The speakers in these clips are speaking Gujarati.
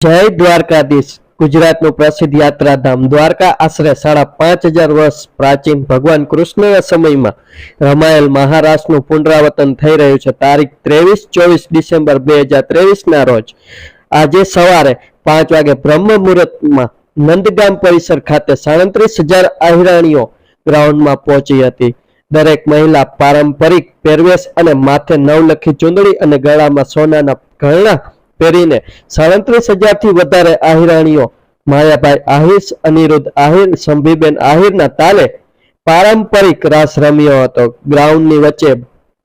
જય દ્વારકાધીશ. ગુજરાતનું પ્રસિદ્ધ યાત્રાધામ દ્વારકા આશરે સાડા પાંચ હજાર વર્ષ પ્રાચીન ભગવાન કૃષ્ણના સમયમાં રમાયેલ મહારાષ્ટ્રનું પુનરાવર્તન થઈ રહ્યું છે. તારીખ ત્રેવીસ ચોવીસ ડિસેમ્બર બે હજાર ત્રેવીસના રોજ આજે સવારે પાંચ વાગે બ્રહ્મ મુહૂર્તમાં નંદગામ પરિસર ખાતે સાડત્રીસ હજાર અહિરાણીઓ ગ્રાઉન્ડમાં પહોંચી હતી. દરેક મહિલા પારંપરિક પહેરવેશ અને માથે નવલખી ચૂંદડી અને ગળામાં સોનાના ઘરણા પહેરીને સાડત્રીસ હજારથી વધારે આહિરાણીઓ માયાભાઈ આહિર, અનિરુદ્ધ આહિર, સંભીબેન આહિરના તાલે પારંપરિક રાસ રમ્યો હતો. ગ્રાઉન્ડની વચ્ચે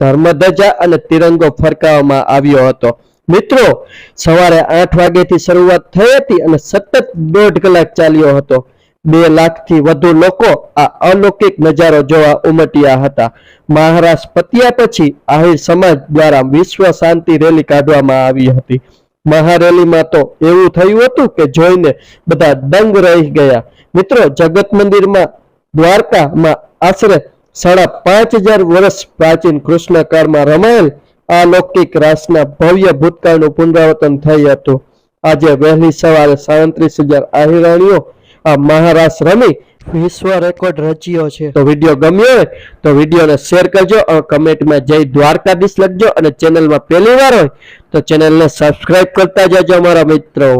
ધર્મધજા અને તિરંગો ફરકાવવામાં આવ્યો હતો. મિત્રો, સવારે આઠ વાગ્યાથી શરૂઆત થઈ હતી અને સતત દોઢ કલાક ચાલ્યો હતો. બે લાખથી વધુ લોકો આ અલૌકિક નજારો જોવા ઉમટ્યા હતા. મહારાષ્ટ્ર પત્યા પછી આહિર સમાજ દ્વારા વિશ્વ શાંતિ રેલી કાઢવામાં આવી હતી. મહારેલીમાં તો એવું થયું હતું કે જોઈને બધા દંગ રહી ગયા. મિત્રો, જગત મંદિરમાં દ્વારકામાં આશરે સાડા પાંચ હજાર વર્ષ પ્રાચીન કૃષ્ણ કાળમાં રમાયેલ આ લૌકિક રાસના ભવ્ય ભૂતકાળનું પુનરાવર્તન થઈ હતું. આજે વહેલી સવારે સાડત્રીસ હજાર આહિરાણીઓ આ મહારાસ રમી વિશ્વ રેકોર્ડ રચ્યો છે. તો વીડિયો ગમ્યો હોય તો વિડીયોને શેર કરજો અને કમેન્ટમાં જય દ્વારકાધીશ લખજો અને ચેનલમાં પહેલી વાર હોય તો ચેનલને સબસ્ક્રાઇબ કરતા જજો, અમારા મિત્રો.